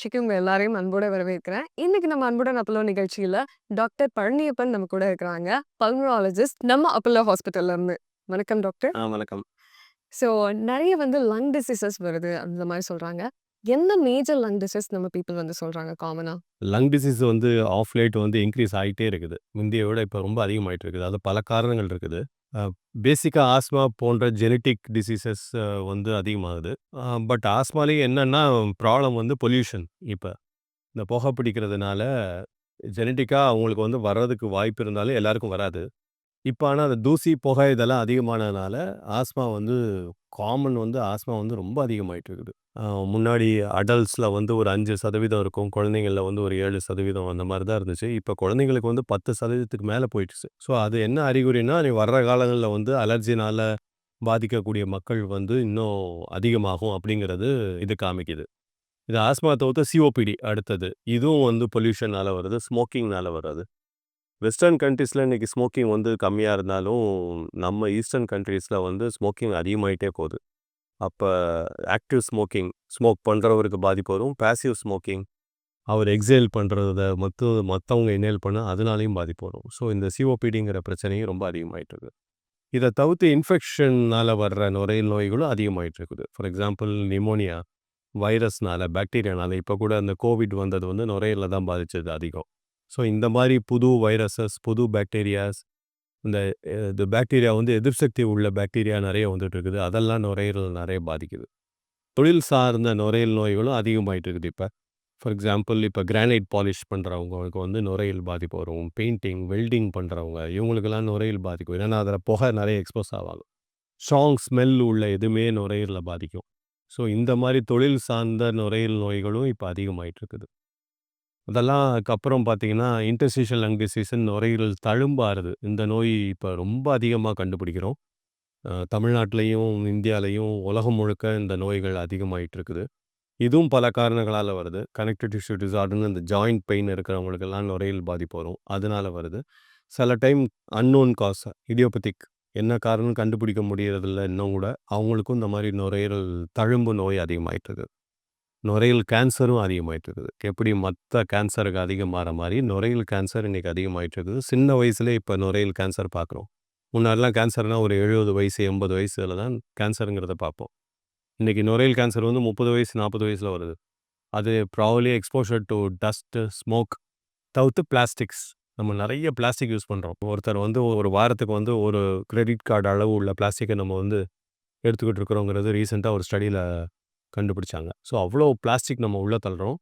நிகழ்ச்சிக்கு உங்க எல்லாரையும் அன்போட வரவேற்கிறேன். இன்னைக்கு நம்ம அன்புடன் அப்பல்லோ நிகழ்ச்சியில டாக்டர் பழனியப்பன் நம்ம கூட இருக்கிறாங்க. பல்மனாலஜிஸ்ட் நம்ம அப்பல்லோ ஹாஸ்பிட்டல்ல இருந்து. வணக்கம் டாக்டர். ஆ வணக்கம். ஸோ நெறைய வந்து லங் டிசீசஸ் வருது அந்த மாரி சொல்றாங்க. எந்த மேஜர் லங் டிசீஸ் நம்ம பீப்பிள் வந்து சொல்றாங்க காமனா? லங் டிசீஸ் வந்து ஆஃப் லேட் வந்து இன்க்ரீஸ் ஆயிட்டே இருக்குது. முந்தைய விட இப்ப ரொம்ப அதிகமாயிட்டு இருக்குது. அது பல காரணங்கள் இருக்குது. பேசிக்காக பேசிக்கா ஆஸ்மா போன்ற ஜெனடிக் டிசீசஸ் வந்து அதிகமாகுது. பட் ஆஸ்மாலேயே என்னன்னா ப்ராப்ளம் வந்து பொல்யூஷன் இப்ப. இந்த புகை பிடிக்கிறதுனால ஜெனட்டிக்காக அவங்களுக்கு வந்து வர்றதுக்கு வாய்ப்பு இருந்தாலும் எல்லாருக்கும் வராது. இப்ப ஆனா அந்த தூசி, புகை இதெல்லாம் அதிகமானதுனால ஆஸ்மா வந்து காமன் வந்து ஆஸ்மா வந்து ரொம்ப அதிகமாயிட்டு இருக்குது. முன்னாடி அடல்ட்ஸ்ல வந்து ஒரு அஞ்சு சதவீதம் இருக்கும். குழந்தைங்களில் வந்து ஒரு ஏழு சதவீதம் அந்த மாதிரி தான் இருந்துச்சு. இப்ப குழந்தைங்களுக்கு வந்து 10%க்கு மேல போயிடுச்சு. ஸோ அது என்ன அறிகுறின்னா, நீ வர்ற காலங்கள்ல வந்து அலர்ஜினால் பாதிக்கக்கூடிய மக்கள் வந்து இன்னும் அதிகமாகும் அப்படிங்கிறது இது காமிக்குது. இது ஆஸ்மா தவிர்த்து சிஓபிடி அடுத்தது. இதுவும் வந்து பொல்யூஷனால் வருது. ஸ்மோக்கிங்னால வருது வெஸ்டர்ன் கண்ட்ரீஸில் இன்னைக்கு ஸ்மோக்கிங் வந்து கம்மியா இருந்தாலும், நம்ம ஈஸ்டர்ன் கண்ட்ரீஸில் வந்து ஸ்மோக்கிங் அதிகமாயிட்டே போகுது. அப்ப ஆக்டிவ் ஸ்மோக்கிங் ஸ்மோக் பண்றவருக்கு பாதிப்பு வரும். பேசிவ் ஸ்மோக்கிங் அவர் எக்ஸேல் பண்றத மொத்த மத்தவங்க இன்ஹேல் பண்ண அதனாலையும் பாதிப்பு வரும். ஸோ இந்த சிஓபிடிங்கிற பிரச்சனையும் ரொம்ப அதிகமாயிட்டு இருக்கு. இத தவிர்த்து இன்ஃபெக்ஷன்னால வர்ற நுரையீல் நோய்களும் அதிகமாயிட்டு இருக்குது. ஃபார் எக்ஸாம்பிள் நிமோனியா, வைரஸ்னால, பாக்டீரியானால இப்ப கூட அந்த கோவிட் வந்தது வந்து நுரையீரில் தான் பாதிச்சது அதிகம். ஸோ இந்த மாதிரி புது வைரஸஸ், புது பாக்டீரியாஸ் இந்த இது பாக்டீரியா வந்து எதிர்சக்தி சக்தி உள்ள பாக்டீரியா நிறைய வந்துட்டு இருக்குது. அதெல்லாம் நுரையீரல் நிறைய பாதிக்குது. தொழில் சார்ந்த நுரையீரல் நோய்களும் அதிகமாயிட்டு இருக்குது இப்ப. ஃபார் எக்ஸாம்பிள் இப்ப கிரானைட் பாலிஷ் பண்றவங்களுக்கு வந்து நுரையீரல் பாதிப்பு வரும். பெயிண்டிங், வெல்டிங் பண்றவங்க இவங்களுக்கெல்லாம் நுரையீரல் பாதிக்கும். ஏன்னா அதில் புகை நிறைய எக்ஸ்போஸ் ஆவாங்க. ஸ்ட்ராங் ஸ்மெல் உள்ள எதுவுமே நுரையீரல பாதிக்கும். ஸோ இந்த மாதிரி தொழில் சார்ந்த நுரையீரல் நோய்களும் இப்ப அதிகமாயிட்டு இருக்குது. அதெல்லாம் அதுக்கப்புறம் பார்த்தீங்கன்னா, இன்டர்ஸ்டிஷியல் லங் டிசீஸ்ன்னு நுரையீரல் தழும்பாறுது. இந்த நோய் இப்ப ரொம்ப அதிகமா கண்டுபிடிக்கிறோம். அ தமிழ்நாட்டிலயும், இந்தியாலயும் உலகம் முழுக்க இந்த நோய்கள் அதிகமாயிட்டு இருக்குது. இதுவும் பல காரணங்களால வருது. கனெக்டிவ் டிஷ்யூ டிஸார்டர்ன்னு இந்த ஜாயிண்ட் பெயின் இருக்கிறவங்களுக்கெல்லாம் நுரையீரல் பாதிப்பு வரும். அதனால வருது. சில டைம் அன்னோன் காஸ் இடியோபதிக் என்ன காரணம்னு கண்டுபிடிக்க முடியறதில்ல இன்னும் கூட. அவங்களுக்கும் இந்த மாரி நுரையீரல் தழும்பு நோய் அதிகமாயிட்டு இருக்குது. கேன்சரும் அதிகமாயிட்டு இருக்குது. எப்படி மத்த கேன்சருக்கு அதிகம் மாற மாதிரி நுரையீரல் கேன்சர் இன்னைக்கு அதிகமாயிட்டு இருக்குது. சின்ன வயசுலேயே இப்ப நுரையீரல் கேன்சர் பார்க்குறோம். முன்னாடிலாம் கேன்சர்னா ஒரு 70 வயசு, 80 வயசுல தான் கேன்சருங்கிறத பார்ப்போம். இன்னைக்கு நுரையீரல் கேன்சர் வந்து 30 வயசு, 40 வயசுல வருது. அது probably exposure to dust, smoke தவிர்த்து பிளாஸ்டிக்ஸ். நம்ம நிறைய பிளாஸ்டிக் யூஸ் பண்றோம். ஒருத்தர் வந்து ஒரு வாரத்துக்கு வந்து ஒரு கிரெடிட் கார்டு அளவு உள்ள பிளாஸ்டிக்கை நம்ம வந்து எடுத்துக்கிட்டு இருக்கிறோங்கிறது ரீசென்ட்டா ஒரு ஸ்டடியில கண்டுபிடிச்சாங்க. ஸோ அவ்வளோ பிளாஸ்டிக் நம்ம உள்ள தள்ளுறோம்.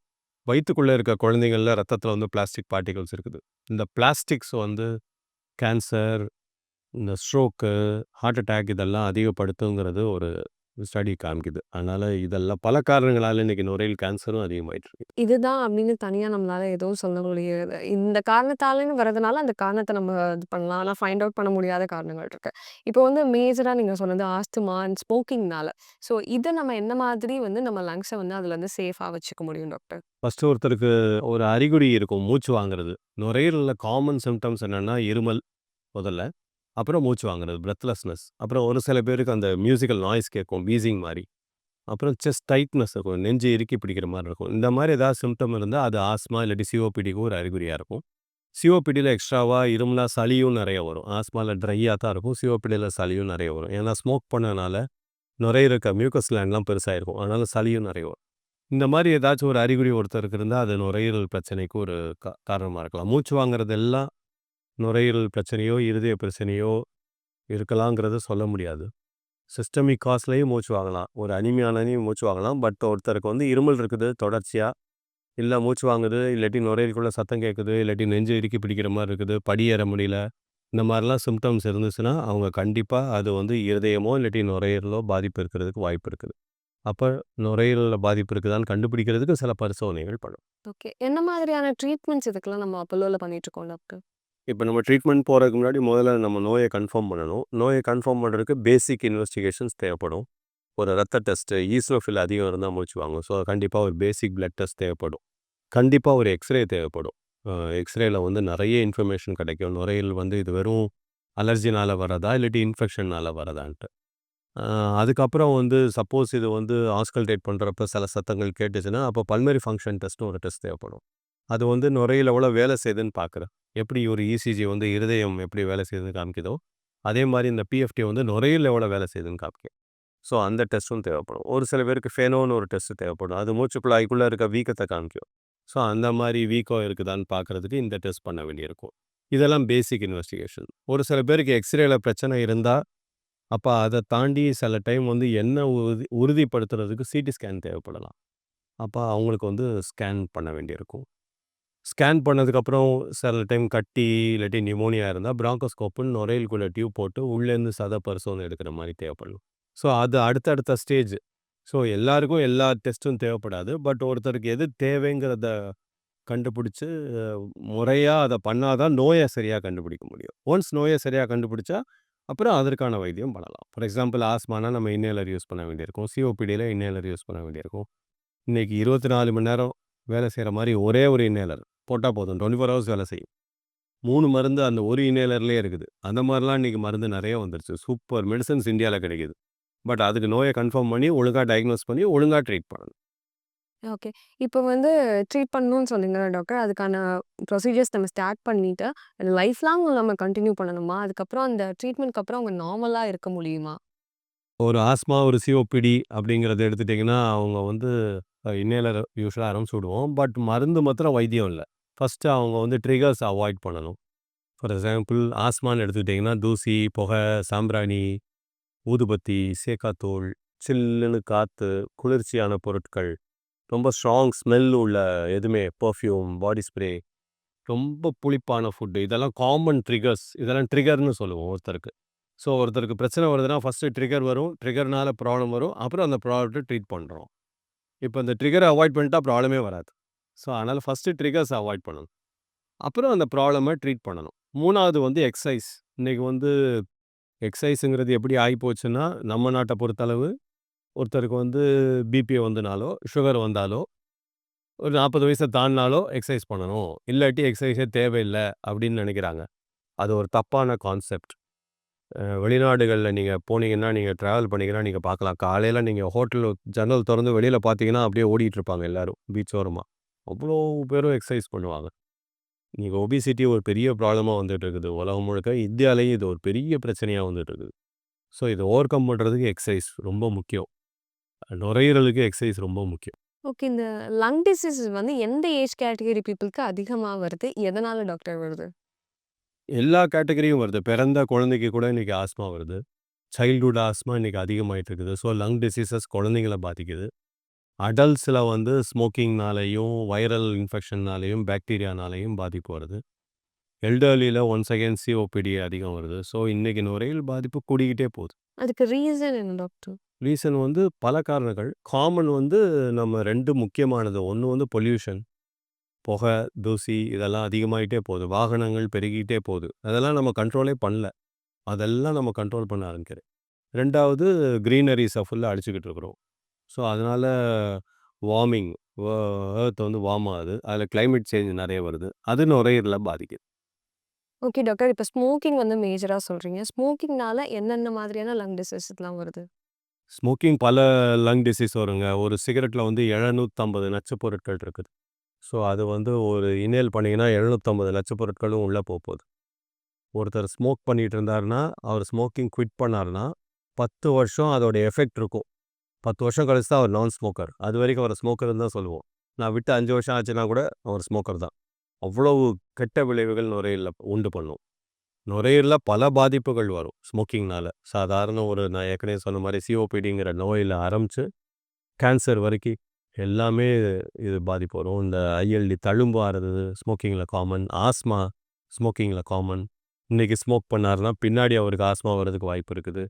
வயிற்றுக்குள்ளே இருக்க குழந்தைங்கள்ல ரத்தத்தில் வந்து பிளாஸ்டிக் பார்ட்டிகல்ஸ் இருக்குது. இந்த பிளாஸ்டிக்ஸ் வந்து கேன்சர், இந்த ஸ்ட்ரோக்கு, ஹார்ட் அட்டாக் இதெல்லாம் அதிகப்படுத்துங்கிறது ஒரு ஸ்டடி காமிக்குது. அதனால இதெல்லாம் பல காரணங்களால இன்னைக்கு நுரையீரல் கேன்சரும் அதிகமாயிட்டு இருக்கு. இதுதான் அப்படின்னு தனியா நம்மளால எதுவும் சொல்ல முடியாது. இந்த காரணத்தாலன்னு வரதுனால அந்த காரணத்த நம்ம இது பண்ணலாம். ஆனா ஃபைண்ட் அவுட் பண்ண முடியாத காரணங்கள் இருக்கு. இப்போ வந்து மேஜரா நீங்க சொன்னது ஆஸ்துமா அண்ட் ஸ்மோக்கிங்னால. ஸோ இத நம்ம என்ன மாதிரி வந்து நம்ம லங்ஸ வந்து அதுலருந்து சேஃபா வச்சுக்க முடியும் டாக்டர்? ஃபர்ஸ்ட்டு ஒருத்தருக்கு ஒரு அறிகுறி இருக்கும். மூச்சு வாங்குறது. நுரையீரல்ல காமன் சிம்ப்டம்ஸ் என்னன்னா இருமல் முதல்ல. அப்புறம் மூச்சு வாங்குறது பிரெத்லெஸ்னஸ். அப்புறம் ஒரு சில பேருக்கு அந்த மியூசிக்கல் நாய்ஸ் கேட்கும். வீசிங் மாதிரி அப்புறம் செஸ்ட் டைட்னஸ் இருக்கும். நெஞ்சு இறுக்கி பிடிக்கிற மாதிரி இருக்கும். இந்த மாதிரி ஏதாவது சிம்டம் இருந்தா அது ஆஸ்மா இல்லாட்டி சிஓபிடிக்கு ஒரு அறிகுறியா இருக்கும். சிஓபிடியில் எக்ஸ்ட்ராவா இருமலா சளியும் நிறைய வரும். ஆஸ்மால ட்ரையாக தான் இருக்கும். சிஓபிடியில் சளியும் நிறைய வரும். ஏன்னா ஸ்மோக் பண்ணனால நுரையீரல் இருக்க மியூக்கஸ் கிளாண்ட்லாம் பெருசாயிருக்கும். அதனால சளியும் நிறைய வரும். இந்த மாதிரி ஏதாச்சும் ஒரு அறிகுறி ஒருத்தருக்கு இருந்தா அது நுரையீரல் பிரச்சனைக்கு ஒரு கா காரணமா இருக்கலாம். மூச்சு வாங்குறது எல்லாம் நுரையீரல் பிரச்சனையோ, இருதய பிரச்சனையோ இருக்கலாங்கிறத சொல்ல முடியாது. சிஸ்டமிக் காஸ்லயும் மூச்சு வாங்கலாம். ஒரு அனீமியானாலயும் மூச்சு வாங்கலாம். பட் ஒருத்தருக்கு வந்து இருமல் இருக்குது தொடர்ச்சியா. இல்ல மூச்சு வாங்குது, இல்லாட்டி நுரையீரலுக்குள்ள சத்தம் கேட்குது, இல்லாட்டி நெஞ்சு இறுக்கி பிடிக்கிற மாதிரி இருக்குது, படி ஏற முடியல. இந்த மாதிரிலாம் சிம்டம்ஸ் இருந்துச்சுன்னா, அவங்க கண்டிப்பா அது வந்து இருதயமோ இல்லாட்டி நுரையீரலோ பாதிப்பு இருக்கிறதுக்கு வாய்ப்பு இருக்குது. அப்ப நுரையீரலில் பாதிப்பு இருக்குதான்னு கண்டுபிடிக்கிறதுக்கு சில பரிசோதனைகள் பண்ணும் ஓகே. என்ன மாதிரியான ட்ரீட்மெண்ட்ஸ் இதுக்கெல்லாம் நம்ம அப்பல்லோல பண்ணிட்டு இருக்கோம் டாக்டர்? இப்ப நம்ம ட்ரீட்மெண்ட் போறதுக்கு முன்னாடி முதல்ல நம்ம நோயை கன்ஃபார்ம் பண்ணணும். நோயை கன்ஃபார்ம் பண்ணுறதுக்கு பேசிக் இன்வெஸ்டிகேஷன்ஸ் தேவைப்படும். ஒரு ரத்த டெஸ்ட், ஈஸ்னோஃபில் அதிகம் இருந்தா முடிச்சுவாங்க ஸோ கண்டிப்பா ஒரு பேசிக் பிளட் டெஸ்ட் தேவைப்படும். கண்டிப்பா ஒரு எக்ஸ்ரே தேவைப்படும். எக்ஸ்ரேயில் எக்ஸ்ரேல வந்து நிறைய இன்ஃபர்மேஷன் கிடைக்கும். நுரையீரல் வந்து இது வெறும் அலர்ஜினால வர்றதா, இல்லாட்டி இன்ஃபெக்ஷனால் வரதான்ட்டு அதுக்கப்புறம் வந்து சப்போஸ் இது வந்து ஆஸ்கல்டேட் பண்றப்ப சில சத்தங்கள் கேட்டுச்சுன்னா, அப்போ பல்மரி ஃபங்க்ஷன் டெஸ்ட்னு ஒரு டெஸ்ட் தேவைப்படும். அது வந்து நுரையில் எவ்வளோ வேலை செய்யுதுன்னு பார்க்குறேன். எப்படி ஒரு இசிஜி வந்து இருதயம் எப்படி வேலை செய்யுதுன்னு காமிக்குதோ, அதே மாதிரி இந்த பிஎஃப்டி வந்து நுரையில் எவ்வளோ வேலை செய்யுதுன்னு காமிக்கும். ஸோ அந்த டெஸ்ட்டும் தேவைப்படும். ஒரு சில பேருக்கு ஃபெனோன்னு ஒரு டெஸ்ட் தேவைப்படும். அது மூச்சு இருக்க வீக்கத்த காமிக்கும். ஸோ அந்த மாதிரி வீக்கம் இருக்குதான்னு பார்க்குறதுக்கு இந்த டெஸ்ட் பண்ண வேண்டியிருக்கும். இதெல்லாம் பேசிக் இன்வெஸ்டிகேஷன். ஒரு சில பேருக்கு எக்ஸ்ரேல பிரச்சனை இருந்தா, அப்போ அத தாண்டி சில டைம் வந்து என்ன உறுதி உறுதிப்படுத்துறதுக்கு சிடி ஸ்கேன் தேவைப்படலாம். அப்போ அவங்களுக்கு வந்து ஸ்கேன் பண்ண வேண்டியிருக்கும். ஸ்கேன் பண்ணதுக்கப்புறம் சில டைம் கட்டி, இல்லாட்டி நிமோனியா இருந்தா பிராங்கோஸ்கோப்புன்னு நுரையீரலுக்குள்ள டியூப் போட்டு உள்ளேருந்து சத பரிசோதனை எடுக்கிற மாதிரி தேவைப்படும். ஸோ அது அடுத்தடுத்த ஸ்டேஜ். ஸோ எல்லாருக்கும் எல்லா டெஸ்ட்டும் தேவைப்படாது. பட் ஒருத்தருக்கு எது தேவைங்கிறத கண்டுபிடிச்சு, முறையா அதை பண்ணாதான் நோயை நோய சரியா கண்டுபிடிக்க முடியும். ஒன்ஸ் நோய சரியா கண்டுபிடிச்சா, அப்புறம் அதற்கான வைத்தியம் பண்ணலாம். ஃபார் எக்ஸாம்பிள் ஆஸ்மானா நம்ம இன்னேலர் யூஸ் பண்ண வேண்டியிருக்கும். சிஓபிடியில் இன்னேலர் யூஸ் பண்ண வேண்டியிருக்கும். இன்னைக்கு 24 மணி நேரம் வேலை செய்கிற மாதிரி ஒரே ஒரு இன்னேலர் போட்டா போதும். 24 ஹவர்ஸ் வேலை செய்யும். 3 மருந்து அந்த ஒரு இன்ஹேலர்லயே இருக்குது. அந்த மாரிலாம் இன்னைக்கு மருந்து நெறைய வந்துருச்சு. சூப்பர் மெடிசின்ஸ் இந்தியால கிடைக்குது. பட் அதுக்கு நோய கன்ஃபார்ம் பண்ணி, ஒழுங்கா டயக்னோஸ் பண்ணி, ஒழுங்கா ட்ரீட் பண்ணணும். ஓகே. இப்போ வந்து ட்ரீட் பண்ணணும்னு சொன்னீங்கல்ல டாக்டர். அதுக்கான ப்ரொசீஜர்ஸ் நம்ம ஸ்டார்ட் பண்ணிட்டு, லைஃப் லாங் நம்ம கன்டின்யூ பண்ணணுமா? அதுக்கப்புறம் அந்த ட்ரீட்மெண்ட்க்கு அப்புறம் அவங்க நார்மலா இருக்க முடியுமா? ஒரு ஆஸ்மா, ஒரு சிஓபிடி அப்படிங்கிறத எடுத்துட்டீங்கன்னா, அவங்க வந்து அ இன்ஹேலர் யூசுவலா ஆரம்பிச்சு விடுவோம். பட் மருந்து மாத்திரம் வைத்தியம் இல்ல. ஃபஸ்ட்டு அவங்க வந்து ட்ரிகர்ஸ் அவாய்ட் பண்ணணும். ஃபார் எக்ஸாம்பிள் ஆஸ்மான்னு எடுத்துக்கிட்டீங்கன்னா, தூசி, புகை, சாம்பிராணி, ஊதுபத்தி, சேக்காத்தூள், சில்லுன்னு காத்து, குளிர்ச்சியான பொருட்கள், ரொம்ப ஸ்ட்ராங் ஸ்மெல் உள்ள எதுவுமே பெர்ஃப்யூம், பாடி ஸ்ப்ரே, ரொம்ப புளிப்பான ஃபுட்டு இதெல்லாம் காமன் ட்ரிகர்ஸ். இதெல்லாம் ட்ரிகர்னு சொல்லுவோம் ஒருத்தருக்கு. ஸோ ஒருத்தருக்கு பிரச்சனை வருதுன்னா, ஃபஸ்ட்டு ட்ரிகர் வரும். ட்ரிகர்னால ப்ராப்ளம் வரும். அப்புறம் அந்த ப்ராப்ளத்தை ட்ரீட் பண்றோம். இப்ப இந்த ட்ரிகரை அவாய்ட் பண்ணிட்டா ப்ராப்ளமே வராது. ஸோ அதனால ஃபஸ்ட்டு ட்ரிகர்ஸ் அவாய்ட் பண்ணணும். அப்புறம் அந்த ப்ராப்ளம ட்ரீட் பண்ணணும். மூணாவது வந்து எக்ஸசைஸ் இன்னைக்கு வந்து எக்ஸசைஸுங்கிறது எப்படி ஆயிப்போச்சுன்னா, நம்ம நாட்ட பொறுத்தளவு ஒருத்தருக்கு வந்து பிபி வந்துனாலோ, சுகர் வந்தாலோ, ஒரு 40 வயச தாண்டினாலோ எக்ஸசைஸ் பண்ணணும். இல்லாட்டி எக்ஸசைஸே தேவையில்ல அப்படின்னு நினைக்கிறாங்க அது ஒரு தப்பான கான்செப்ட். வெளிநாடுகளில் வெளிநாடுகள்ல நீங்க போனீங்கன்னா, நீங்க டிராவல் பண்ணீங்கன்னா நீங்க பார்க்கலாம். காலையில நீங்க ஹோட்டல் ஜன்னல் தொறந்து வெளியில பார்த்தீங்கன்னா, அப்படியே ஓடிட்டு இருப்பாங்க எல்லாரும் பீச் ஓரமா. அவ்வளோ பேரும் எக்சர்சைஸ் பண்ணுவாங்க. இன்னைக்கு ஒபிசிட்டி ஒரு பெரிய ப்ராப்ளமா வந்துட்டு இருக்குது. உலகம் முழுக்க. இந்தியாலயும் இது ஒரு பெரிய பிரச்சனையா வந்துட்டு இருக்குது. ஸோ இத ஓவர் கம் பண்றதுக்கு எக்சர்சைஸ் ரொம்ப முக்கியம். நுரையீரலுக்கு எக்சர்சைஸ் ரொம்ப முக்கியம். ஓகே. இந்த லங் டிசீஸ் வந்து எந்த ஏஜ் கேட்டகரி பீப்பிள்க்கு அதிகமா வருது? எதனால டாக்டர் வருது? எல்லா கேட்டகரியும் வருது. பிறந்த குழந்தைக்கு கூட இன்னைக்கு ஆஸ்மா வருது. சைல்ட்ஹுட் ஆஸ்மா இன்னைக்கு அதிகமாயிட்டு இருக்குது. ஸோ லங் டிசீசஸ் குழந்தைங்கள பாதிக்குது. அடல்ட்ஸ்ல வந்து ஸ்மோக்கிங்னாலயும், வைரல் இன்ஃபெக்ஷன்னாலயும், பாக்டீரியானாலயும் பாதிப்பு வருது. எல்டர்லில ஒன்ஸ் அகைன் சிஓபிடி அதிகம் வருது. ஸோ இன்னைக்கு நுரையீரல் பாதிப்பு கூடிக்கிட்டே போகுது. அதுக்கு ரீசன் என்ன டாக்டர்? ரீசன் வந்து பல காரணங்கள். காமன் வந்து நம்ம 2 முக்கியமானது. ஒண்ணு வந்து பொல்யூஷன். புகை, தூசி இதெல்லாம் அதிகமாயிட்டே போகுது. வாகனங்கள் பெருகிட்டே போகுது. அதெல்லாம் நம்ம கண்ட்ரோலே பண்ணல. அதெல்லாம் நம்ம கண்ட்ரோல் பண்ண ஆரம்பிக்கிறேன். 2வது கிரீனரீஸ ஃபுல்லா அழிச்சுக்கிட்டு இருக்கிறோம். ஸோ அதனால வார்மிங் வ எர்த் வந்து வார்ம் ஆகுது. அதில கிளைமேட் சேஞ்ச் நெறைய வருது. அது நுரையீரல பாதிக்குது. Okay doctor. இப்ப ஸ்மோக்கிங் வந்து மேஜரா சொல்றீங்க. ஸ்மோக்கிங்னால என்னென்ன மாதிரியான லங் டிசீஸ்லாம் வருது? ஸ்மோக்கிங் பல லங் டிசீஸ் வருங்க. ஒரு சிகரெட்ல வந்து 750 நச்சுப் பொருட்கள் இருக்குது. ஸோ அது வந்து ஒரு இன்ஹேல் பண்ணீங்கன்னா 750 நச்சுப் பொருட்களும் உள்ள போப்போது. ஒருத்தர் ஸ்மோக் பண்ணிட்டு இருந்தாருன்னா, அவர் ஸ்மோக்கிங் குவிட் பண்ணாருன்னா, 10 வருஷம் அதோட எஃபெக்ட் இருக்கும். 10 வருஷம் கழிச்சு தான் அவர் நான் ஸ்மோக்கர். அது வரைக்கும் அவர் ஸ்மோக்கர்னு தான் சொல்லுவோம். நான் விட்டு அஞ்சு வருஷம் ஆச்சுன்னா கூட அவர் ஸ்மோக்கர் தான். அவ்வளவு கெட்ட விளைவுகள் நுரையீரலில் உண்டு பண்ணும். நுரையீரலில் பல பாதிப்புகள் வரும் ஸ்மோக்கிங்னால. சாதாரண ஒரு நான் ஏற்கனவே சொன்ன மாதிரி சிஓபிடிங்கிற நோயில ஆரம்பிச்சு, கேன்சர் வரைக்கும் எல்லாமே இது பாதிப்பு வரும். இந்த ஐஎல்டி தழும்பு ஆறது ஸ்மோக்கிங்ல காமன். ஆஸ்மா ஸ்மோக்கிங்ல காமன். இன்னைக்கு ஸ்மோக் பண்ணாருன்னா, பின்னாடி அவருக்கு ஆஸ்மா வர்றதுக்கு வாய்ப்பு இருக்குது.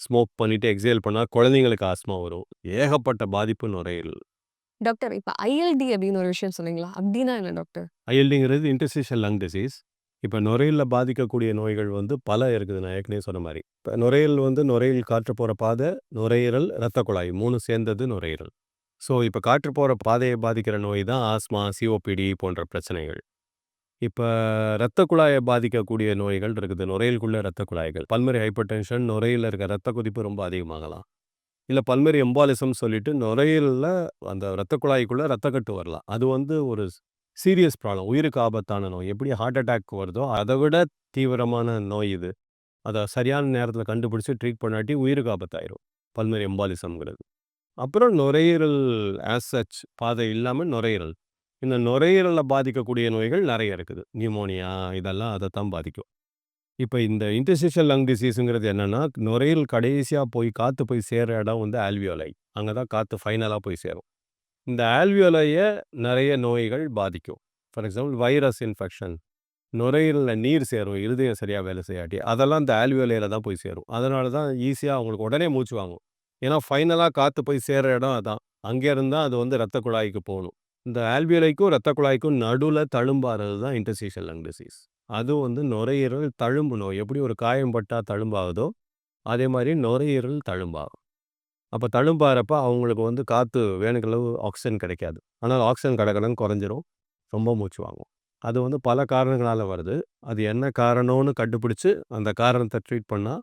ஸ்மோக் பண்ணிட்டு எக்ஸேல் பண்ணா குழந்தைங்களுக்கு ஆஸ்மா வரும். ஏகப்பட்ட பாதிப்பு நுரையீரல். டாக்டர் இப்ப ஐஎல்டி அப்படின்னு ஒரு விஷயம் சொன்னீங்களா? அப்படின்னா என்ன டாக்டர்? ஐஎல்டிங்கிறது இன்டர்ஸ்டிஷியல் லங் டிசீஸ். இப்ப நுரையீரல பாதிக்கக்கூடிய நோய்கள் வந்து பல இருக்குது. நான் ஏற்கனவே சொன்ன மாரி. இப்ப நுரையீரல் வந்து நுரையீரல் காற்று போற பாதை, நுரையீரல், இரத்த குழாய் 3 சேர்ந்தது நுரையீரல். ஸோ இப்ப காற்று போற பாதைய பாதிக்கிற நோய் தான் ஆஸ்மா, சிஓபிடி போன்ற பிரச்சனைகள். இப்ப இரத்த குழாயை பாதிக்கக்கூடிய நோய்கள் இருக்குது. நுரையீரலுக்குள்ள இரத்த குழாய்கள். பல்மரி ஹைப்பர்டென்ஷன் நுரையில் இருக்க இரத்த கொதிப்பு ரொம்ப அதிகமாகலாம். இல்ல பல்மரி எம்பாலிசம் சொல்லிட்டு நுரையீரல்ல அந்த இரத்த குழாய்க்குள்ள இரத்தக்கட்டு வரலாம். அது வந்து ஒரு சீரியஸ் ப்ராப்ளம். உயிருக்கு ஆபத்தான நோய். எப்படி ஹார்ட் அட்டாக் வருதோ, அதை விட தீவிரமான நோய் இது. அத சரியான நேரத்தில் கண்டுபிடிச்சு ட்ரீட் பண்ணாட்டி உயிருக்கு ஆபத்தாயிரும். பல்மரி எம்பாலிசம்ங்கிறது. அப்புறம் நுரையீரல் ஆஸ் சச் பாதை இல்லாம நுரையீரல். இந்த நுரையீரலில் பாதிக்கக்கூடிய நோய்கள் நிறைய இருக்குது. நியூமோனியா இதெல்லாம் அதத்தான் பாதிக்கும். இப்ப இந்த இன்டர்ஸ்டிஷியல் லங் டிசீஸ்ங்கிறது என்னன்னா, நுரையீரல் கடைசியா போய் காத்து போய் சேர்ற இடம் வந்து ஆல்வியோலை. அங்கே தான் காத்து ஃபைனலா போய் சேரும். இந்த ஆல்வியோலைய நிறைய நோய்கள் பாதிக்கும். For example virus infection. நுரையீரல்ல நீர் சேரும். இருதயம் சரியா வேலை செய்யாட்டி. அதெல்லாம் இந்த ஆல்வியோலையில் தான் போய் சேரும். அதனால தான் ஈஸியா அவங்களுக்கு உடனே மூச்சு வாங்கும். ஏன்னா ஃபைனலா காத்து போய் சேர்ற இடம் அதான். அங்கே இருந்தால் அது வந்து ரத்த குழாய்க்கு போகணும் இந்த ஆல்வியலைக்கும் இரத்த குழாய்க்கும் நடுவுல தழும்பாறது தான் இன்டர்சீஷன் லங் டிசீஸ். அது வந்து நுரையீரல் தழும்பு நோய். எப்படி ஒரு காயம் பட்டா தழும்பாகுதோ, அதே மாதிரி நுரையீரல் தழும்பாகும். அப்ப தழும்பாறப்ப அவங்களுக்கு வந்து காத்து வேணுங்கிற ஆக்சிஜன் கிடைக்காது. ஆனால் ஆக்சிஜன் கடகடன்னு குறைஞ்சிரும். ரொம்ப மூச்சு வாங்கும். அது வந்து பல காரணங்களால வருது. அது என்ன காரணம்னு கண்டுபிடிச்சு, அந்த காரணத்தை ட்ரீட் பண்ணா,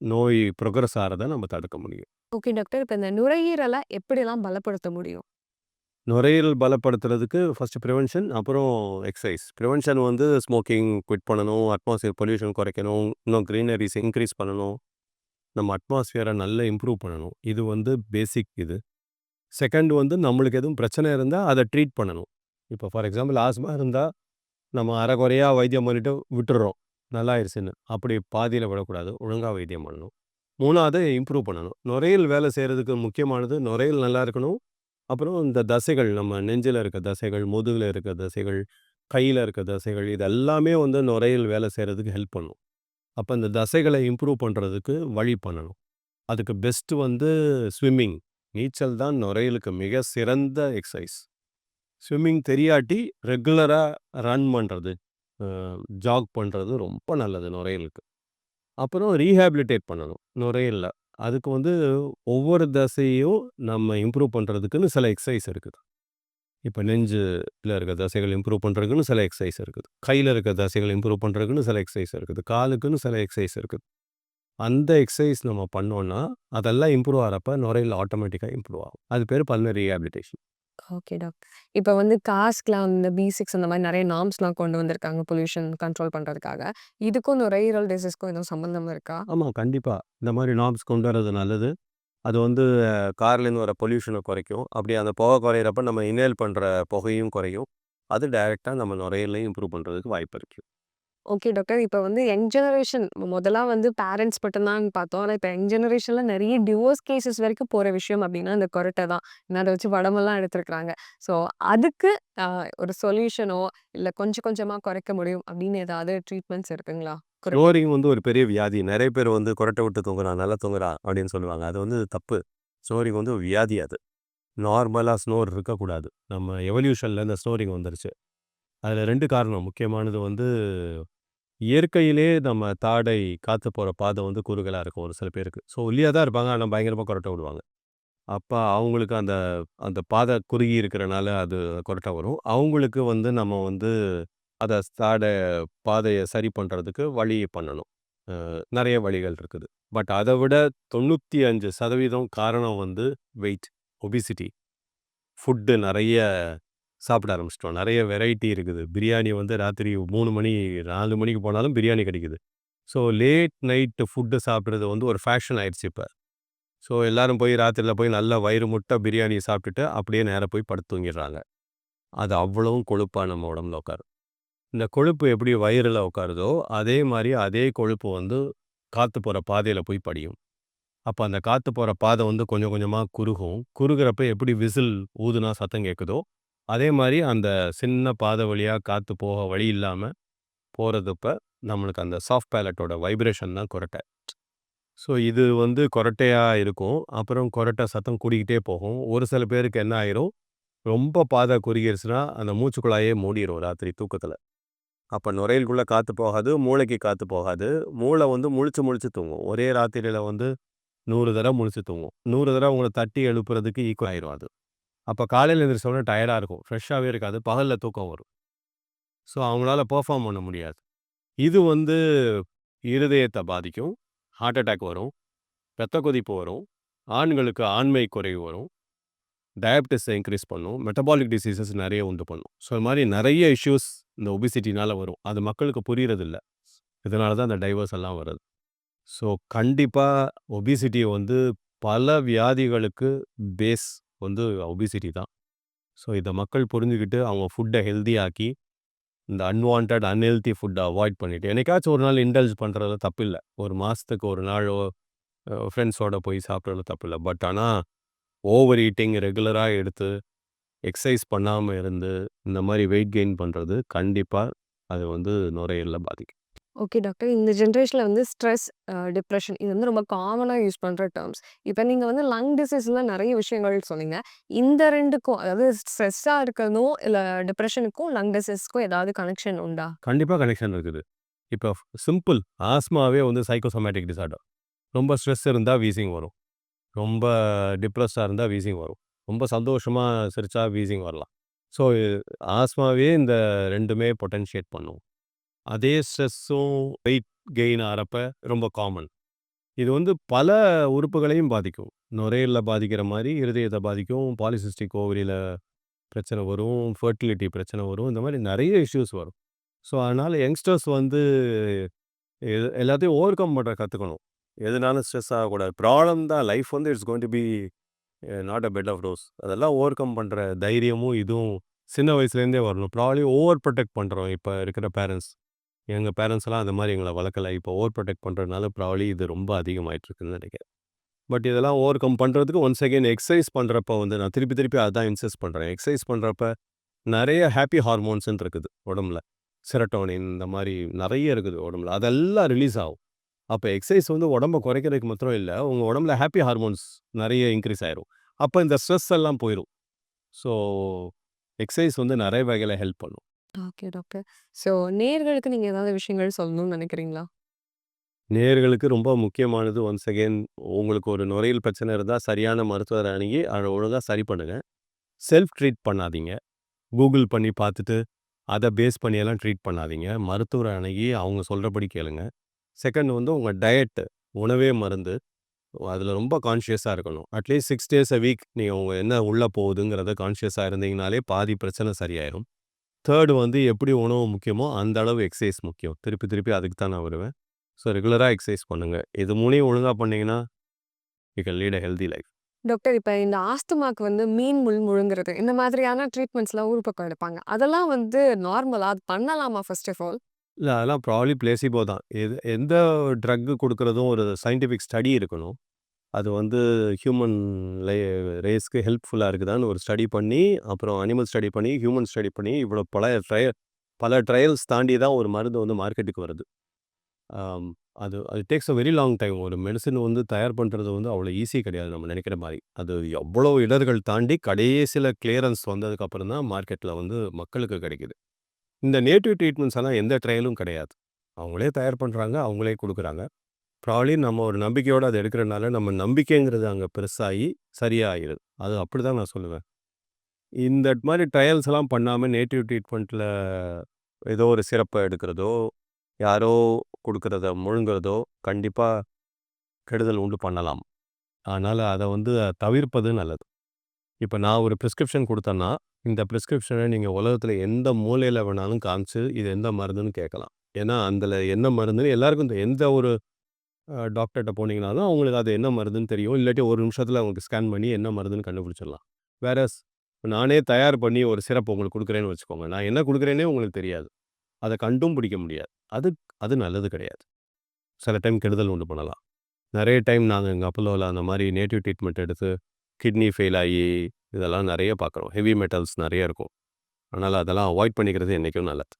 நோய் ப்ரொக்ரஸ் ஆறத நம்ம தடுக்க முடியும். Okay doctor. இப்போ இந்த நுரையீரலை எப்படிலாம் பலப்படுத்த முடியும்? நுரையீரல் பலப்படுத்துறதுக்கு ஃபர்ஸ்ட் ப்ரிவென்ஷன் அப்புறம் எக்ஸசைஸ் ப்ரிவென்ஷன் வந்து ஸ்மோக்கிங் குவிட் பண்ணணும். அட்மாஸ்ஃபியர் பொல்யூஷன் குறைக்கணும். இன்னும் க்ரீனரிஸ் இன்க்ரீஸ் பண்ணணும். நம்ம அட்மாஸ்பியர நல்லா இம்ப்ரூவ் பண்ணணும். இது வந்து பேசிக் இது. செகண்ட் வந்து நம்மளுக்கு எதுவும் பிரச்சனை இருந்தா அத ட்ரீட் பண்ணணும். இப்ப ஃபார் எக்ஸாம்பிள் ஆஸ்மா இருந்தா, நம்ம அரைகுறையா வைத்தியம் பண்ணிட்டு விட்டுறோம் நல்லாயிருச்சுன்னு. அப்படி பாதியில விடக்கூடாது. ஒழுங்கா வைத்தியம் பண்ணணும். மூணாவது இம்ப்ரூவ் பண்ணணும். நுரையீரல் வேலை செய்கிறதுக்கு முக்கியமானது நுரையீரல் நல்லா இருக்கணும். அப்புறம் இந்த தசைகள் நம்ம நெஞ்சில் இருக்க தசைகள், முதுகுல இருக்க தசைகள், கையில இருக்க தசைகள் இது எல்லாமே வந்து நுரையில் வேலை செய்கிறதுக்கு ஹெல்ப் பண்ணும். அப்ப இந்த தசைகளை இம்ப்ரூவ் பண்றதுக்கு வழி பண்ணணும். அதுக்கு பெஸ்ட் வந்து ஸ்விம்மிங். நீச்சல் தான் நுரையீரலுக்கு மிக சிறந்த எக்ஸசைஸ் ஸ்விம்மிங் தெரியாட்டி ரெகுலரா ரன் பண்றது, ஜாக் பண்றது ரொம்ப நல்லது நுரையீரலுக்கு. அப்புறம் ரீஹேபிலிட்டேட் பண்ணணும் நுரையீரல. அதுக்கு வந்து ஒவ்வொரு தசையும் நம்ம இம்ப்ரூவ் பண்றதுக்குன்னு சில எக்ஸசைஸ் இருக்குது. இப்ப நெஞ்சுல இருக்க தசைகள் இம்ப்ரூவ் பண்ணுறதுக்குன்னு சில எக்ஸசைஸ் இருக்குது. கையில இருக்க தசைகள் இம்ப்ரூவ் பண்றதுக்குன்னு சில எக்ஸசைஸ் இருக்குது. காலுக்குன்னு சில எக்ஸசைஸ் இருக்குது. அந்த எக்ஸசைஸ் நம்ம பண்ணோம்னா, அதெல்லாம் இம்ப்ரூவ் ஆறப்ப நுரையில் ஆட்டோமேட்டிக்கா இம்ப்ரூவ் ஆகும். அது பேர் பல்மரி ரீஹாபிலிட்டேஷன் ஓகே டாக்டர். இப்ப வந்து காஸ்க்லாம் இந்த பி6 அந்த மாரி நெறைய நார்ம்ஸ்லாம் கொண்டு வந்திருக்காங்க பொல்யூஷன் கண்ட்ரோல் பண்றதுக்காக. இதுக்கும் நுரையீரல் டிசீஸ்க்கும் எதுவும் சம்மந்தம் இருக்கா? ஆமா, கண்டிப்பா. இந்த மாதிரி நார்ம்ஸ் கொண்டு வரது நல்லது. அது வந்து கார்லேருந்து வர பொல்யூஷனை குறைக்கும். அப்படி அந்த புகை குறையிறப்ப நம்ம இன்ஹேல் பண்ற புகையும் குறையும். அது டைரக்ட்டா நம்ம நுரையீரலையும் இம்ப்ரூவ் பண்றதுக்கு வாய்ப்பு இருக்கு. Okay doctor. இப்போ வந்து யங் ஜெனரேஷன் முதலாக வந்து பேரண்ட்ஸ் மட்டும் தான் பார்த்தோம். ஆனால் இப்போ யங் ஜெனரேஷனில் நிறைய டிவோர்ஸ் கேஸஸ் வரைக்கும் போகிற விஷயம் அப்படின்னா இந்த கொரட்டை தான். ஏன்னா வச்சு வடமெல்லாம் எடுத்துருக்குறாங்க ஸோ அதுக்கு ஒரு சொல்யூஷனோ, இல்லை கொஞ்சம் கொஞ்சமாக குறைக்க முடியும் அப்படின்னு ஏதாவது ட்ரீட்மெண்ட்ஸ் இருக்குங்களா? ஸ்னோரிங் வந்து ஒரு பெரிய வியாதி. நிறைய பேர் வந்து கொரட்டை விட்டு தூங்குறான், நல்லா தூங்குறான் அப்படின்னு சொல்லுவாங்க. அது வந்து தப்பு. ஸ்னோரிங் வந்து ஒரு வியாதி அது. நார்மலாக ஸ்னோர் இருக்கக்கூடாது. நம்ம எவல்யூஷனில் இந்த ஸ்னோரிங் வந்துருச்சு. அதில் ரெண்டு காரணம். முக்கியமானது வந்து இயற்கையிலே நம்ம தாடை காத்து போகிற பாதை வந்து குறுகலாக இருக்கும் ஒரு சில பேருக்கு. ஸோ ஒல்லியாக தான் இருப்பாங்க. ஆனால் பயங்கரமாக கொரட்ட விடுவாங்க. அப்போ அவங்களுக்கு அந்த அந்த பாதை குறுகி இருக்கிறனால அது கொரட்ட வரும். அவங்களுக்கு வந்து நம்ம வந்து அதை தாடை பாதைய சரி பண்றதுக்கு வழி பண்ணணும். நிறைய வழிகள் இருக்குது. பட் அதை விட 95% காரணம் வந்து வெயிட், ஒபிசிட்டி. ஃபுட்டு நிறைய சாப்பிட ஆரம்பிச்சிட்டோம் நிறைய வெரைட்டி இருக்குது. பிரியாணி வந்து ராத்திரி மூணு மணி, நாலு மணிக்கு போனாலும் பிரியாணி கிடைக்குது. ஸோ லேட் நைட் ஃபுட்டு சாப்பிட்றது வந்து ஒரு ஃபேஷன் ஆயிடுச்சு இப்ப. ஸோ எல்லாரும் போய் ராத்திரில போய் நல்லா வயிறு முட்ட பிரியாணி சாப்பிட்டுட்டு, அப்படியே நேராக போய் படுத்து தூங்கிடுறாங்க. அது அவ்வளவும் கொழுப்பா நம்ம உடம்புல உட்காரும். இந்த கொழுப்பு எப்படி வயிறுல உட்காருதோ, அதே மாதிரி அதே கொழுப்பு வந்து காத்து போற பாதையில போய் படியும். அப்ப அந்த காத்து போற பாதை வந்து கொஞ்சம் கொஞ்சமா குறுகும். குறுகிறப்ப எப்படி விசில் ஊதுனா சத்தம் கேட்குதோ, அதே மாரி அந்த சின்ன பாதை வழியா காத்து போக வழி இல்லாம போறதப்ப, நம்மளுக்கு அந்த சாஃப்ட் பேலட்டோட வைப்ரேஷன் தான் கொரட்டை ஸோ இது வந்து கொரட்டையா இருக்கும். அப்புறம் கொரட்டை சத்தம் கூடிக்கிட்டே போகும். ஒரு சில பேருக்கு என்ன ஆயிரும், ரொம்ப பாதை குறுகிருச்சுன்னா, அந்த மூச்சு குழாயே மூடிரும் ராத்திரி தூக்கத்துல. அப்ப நுரையீரலுக்குள்ள காத்து போகாது, மூளைக்கு காத்து போகாது. மூளை வந்து முழிச்சு முழிச்சு தூங்கும். ஒரே ராத்திரியில வந்து 100 தடவ முழிச்சு தூங்கும். 100 தடவ உங்கள தட்டி எழுப்புறதுக்கு ஈக்குவல் ஆயிரும் அது. அப்ப காலையில் எந்திரிச்ச உடனே இருக்கும். ஃப்ரெஷ்ஷாவே இருக்காது. பகல்ல தூக்கம் வரும். ஸோ அவங்களால பெர்ஃபார்ம் பண்ண முடியாது. இது வந்து இருதயத்த பாதிக்கும். ஹார்ட் அட்டாக் வரும். பெத்த கொதிப்பு வரும். ஆண்களுக்கு ஆண்மை குறைவு வரும். டயபிட்டிஸ இன்க்ரீஸ் பண்ணும். மெட்டபாலிக் டிசீசஸ் நிறைய உண்டு பண்ணும். ஸோ இது மாதிரி நிறைய இஷ்யூஸ் இந்த ஒபிசிட்டினால வரும். அது மக்களுக்கு புரியறதில்ல. இதனால தான் அந்த டைவர்ஸ் எல்லாம் வருது. ஸோ கண்டிப்பா ஒபிசிட்டி வந்து பல வியாதிகளுக்கு பேஸ் வந்து ஒபிசிட்டி தான். ஸோ இத மக்கள் புரிஞ்சுகிட்டு அவங்க ஃபுட்ட ஹெல்தி ஆக்கி, இந்த அன்வான்ட் அன்ஹெல்தி ஃபுட்டை அவாய்ட் பண்ணிட்டு, என்னைக்காச்சும் ஒரு நாள் இண்டல்ஜ் தப்பு தப்பில்ல. ஒரு மாசத்துக்கு ஒரு நாளோ ஃப்ரெண்ட்ஸோடு போய் போய் தப்பு தப்பில்ல. பட் ஆனா ஓவர் ஈட்டிங் ரெகுலரா எடுத்து, எக்ஸசைஸ் பண்ணாம இருந்து, இந்த மாதிரி வெயிட் கெயின் பண்றது கண்டிப்பா அது வந்து நுரையீரல பாதிக்கும். Okay doctor. இந்த ஜென்ரேஷனில் வந்து ஸ்ட்ரெஸ், டிப்ரெஷன் டிப்ரஷன் இது வந்து ரொம்ப காமனா யூஸ் பண்ற டேர்ம்ஸ் இப்போ நீங்க வந்து லங் டிசீஸில் நிறைய விஷயங்கள் சொன்னீங்க. இந்த ரெண்டுக்கும் அதாவது ஸ்ட்ரெஸ்ஸா இருக்கிறதும், இல்ல டிப்ரெஷனுக்கும் லங் டிசீஸ்க்கும் ஏதாவது கனெக்ஷன் உண்டா? கண்டிப்பா கனெக்ஷன் இருக்குது. இப்போ சிம்பிள் ஆஸ்மாவே வந்து சைக்கோசோமேட்டிக் டிசார்டர் ரொம்ப ஸ்ட்ரெஸ் இருந்தா வீசிங் வரும். ரொம்ப டிப்ரஸ்டா இருந்தா வீசிங் வரும். ரொம்ப சந்தோஷமா சிரிச்சா வீசிங் வரலாம். ஸோ ஆஸ்மாவே இந்த ரெண்டுமே பொட்டன்ஷியேட் பண்ணும். அதே ஸ்ட்ரெஸ்ஸும் வெயிட் கெயின் ஆறப்ப ரொம்ப காமன். இது வந்து பல உறுப்புகளையும் பாதிக்கும். நுரையீரலில் பாதிக்கிற மாதிரி இருதயத்தை பாதிக்கும். பாலிசிஸ்டிக் ஓவரியில் பிரச்சனை வரும். ஃபர்டிலிட்டி பிரச்சனை வரும். இந்த மாதிரி நிறைய இஷ்யூஸ் வரும். ஸோ அதனால யங்ஸ்டர்ஸ் வந்து எது எல்லாத்தையும் ஓவர் கம் பண்ணுற கத்துக்கணும். எதுனாலும் ஸ்ட்ரெஸ் ஆகக்கூடாது. ப்ராப்ளம் தான் லைஃப் வந்து it's going to be not a bed of roses. அதெல்லாம் ஓவர் கம் பண்ற தைரியமும், இதுவும் சின்ன வயசுலேருந்தே வரணும். ப்ராபப்ளி ஓவர் ப்ரொடெக்ட் பண்றோம் இப்ப இருக்கிற பேரண்ட்ஸ். எங்க பேரண்ட்ஸ்லாம் அந்த மாதிரி எங்கள வளர்க்கல. இப்போ ஓவர் புரொடெக்ட் பண்றதுனால ப்ராபப்ளி இது ரொம்ப அதிகமாயிட்டு இருக்குன்னு நெனைக்கிறேன். பட் இதெல்லாம் ஓவர் கம் பண்றதுக்கு ஒன்ஸ் அகைன் எக்சர்சைஸ் பண்றப்ப வந்து நான் திருப்பி திருப்பி அதான் இன்சிஸ்ட் பண்றேன். எக்சர்சைஸ் பண்றப்ப நெறைய ஹாப்பி ஹார்மோன்ஸ்ன்னு இருக்குது உடம்புல. செரட்டோனின் இந்த மாதிரி நெறைய இருக்குது உடம்புல. அதெல்லாம் ரிலீஸ் ஆகும். அப்ப எக்சர்சைஸ் வந்து உடம்ப குறைக்கிறதுக்கு மாத்திரம் இல்ல, உங்க உடம்புல ஹாப்பி ஹார்மோன்ஸ் நெறைய இன்கிரீஸ் ஆயிரும். அப்ப இந்த ஸ்ட்ரெஸ் எல்லாம் போயிரும். ஸோ எக்சர்சைஸ் வந்து நெறைய வகையில ஹெல்ப் பண்ணும். Okay doctor. ஸோ நேயர்களுக்கு நீங்க ஏதாவது விஷயங்கள் சொல்லணும்னு நினைக்கிறீங்களா நேயர்களுக்கு ரொம்ப முக்கியமானது ஒன்ஸ் அகைன் உங்களுக்கு ஒரு நுரையீரல் பிரச்சனை இருந்தா சரியான மருத்துவரை அணுகி அத ஒழுங்கா சரி பண்ணுங்க. செல்ஃப் ட்ரீட் பண்ணாதீங்க. கூகுள் பண்ணி பார்த்துட்டு, அத பேஸ் பண்ணியெல்லாம் ட்ரீட் பண்ணாதீங்க. மருத்துவர அணுகி அவங்க சொல்றபடி கேளுங்க. செகண்ட் வந்து உங்க டயட் உணவே மருந்து. அதுல ரொம்ப கான்ஷியஸா இருக்கணும். அட்லீஸ்ட் 6 டேஸ் அ வீக் நீங்க உங்க என்ன உள்ள போகுதுங்கிறத கான்ஷியஸா இருந்தீங்கனாலே பாதி பிரச்சனை சரியாயிரும். தேர்ட் வந்து எப்படி உணவு முக்கியமோ, அந்த அளவு எக்சர்சைஸ் முக்கியம். திருப்பி திருப்பி அதுக்கு தான் நான் வருவேன். ஸோ ரெகுலரா எக்சர்சைஸ் பண்ணுங்க. இது 3யும் ஒழுங்கா பண்ணீங்கன்னா, you can lead a healthy life. Doctor இப்ப இந்த ஆஸ்துமாக்கு வந்து மீன் முள் முழுங்குறது, இந்த மாதிரியான ட்ரீட்மெண்ட்ஸ்லாம் ஊர் பக்கம் எடுப்பாங்க. அதெல்லாம் வந்து நார்மலா? அது பண்ணலாமா ஃபர்ஸ்ட் ஆஃப் ஆல்? இல்ல அதெல்லாம் ப்ராபப்ளி பிளேசிபோ தான். எது எந்த ட்ரக் குடுக்குறதும் ஒரு சயன்டிஃபிக் ஸ்டடி இருக்கணும். அது வந்து ஹியூமன் லே ரேஸ்க்கு ஹெல்ப்ஃபுல்லா இருக்குதான்னு ஒரு ஸ்டடி பண்ணி, அப்புறம் அனிமல் ஸ்டடி பண்ணி, ஹியூமன் ஸ்டடி பண்ணி, இவ்வளோ பல ட்ரைய பல ட்ரையல்ஸ் தாண்டி தான் ஒரு மருந்து வந்து மார்க்கெட்டுக்கு வருது. அது அது takes a very long time. ஒரு மெடிசின் வந்து தயார் பண்றது வந்து அவ்வளோ ஈஸி கிடையாது நம்ம நினைக்கிற மாதிரி அது எவ்வளோ இடர்கள் தாண்டி கடைசியில் கிளியரன்ஸ் வந்ததுக்கு அப்புறம் தான் மார்க்கெட்ல வந்து மக்களுக்கு கிடைக்குது. இந்த நேட்டிவ் ட்ரீட்மெண்ட்ஸ் எல்லாம் எந்த ட்ரையலும் கிடையாது. அவங்களே தயார் பண்றாங்க. அவங்களே கொடுக்குறாங்க ப்ராலி நம்ம ஒரு நம்பிக்கையோட அத எடுக்கிறனால, நம்ம நம்பிக்கைங்கிறது அங்க பெருசாகி சரியா ஆயிருது. அது அப்படிதான் நான் சொல்லுவேன். இந்த மாதிரி ட்ரையல்ஸ் எல்லாம் பண்ணாம நேட்டிவ் ட்ரீட்மெண்ட்டில் ஏதோ ஒரு சிறப்பை எடுக்கிறதோ, யாரோ கொடுக்கறத முழுங்குறதோ கண்டிப்பா கெடுதல் உண்டு பண்ணலாம். அதனால அத வந்து தவிர்ப்பது நல்லது. இப்ப நான் ஒரு பிரிஸ்கிரிப்ஷன் குடுத்தேன்னா, இந்த ப்ரிஸ்கிரிப்ஷனை நீங்க உலகத்துல எந்த மூலையில வேணாலும் காமிச்சு, இது எந்த மருந்துன்னு கேட்கலாம். ஏன்னா, அதில் என்ன மருந்துன்னு எல்லாருக்கும் எந்த ஒரு டாக்டர்கிட்ட போனீங்கனாலும், அவங்களுக்கு அது என்ன மருந்துன்னு தெரியும். இல்லாட்டி ஒரு நிமிஷத்துல அவங்களுக்கு ஸ்கேன் பண்ணி என்ன மருந்துன்னு கண்டுபிடிச்சிடலாம். வேறஸ் நானே தயார் பண்ணி ஒரு சிறப்பு உங்களுக்கு குடுக்குறேன்னு வச்சுக்கோங்க. நான் என்ன குடுக்குறேன்னே உங்களுக்கு தெரியாது. அத கண்டும் பிடிக்க முடியாது. அது அது நல்லது கிடையாது. சில டைம் கெடுதல் உண்டு பண்ணலாம். நிறைய டைம் நாங்க எங்க அப்பலோவில் அந்த மாதிரி நேட்டிவ் ட்ரீட்மெண்ட் எடுத்து, கிட்னி ஃபெயில் ஆகி இதெல்லாம் நிறைய பார்க்குறோம். ஹெவி மெட்டல்ஸ் நிறைய இருக்கும். அதனால அதெல்லாம் அவாய்ட் பண்ணிக்கிறது என்றைக்கும் நல்லது.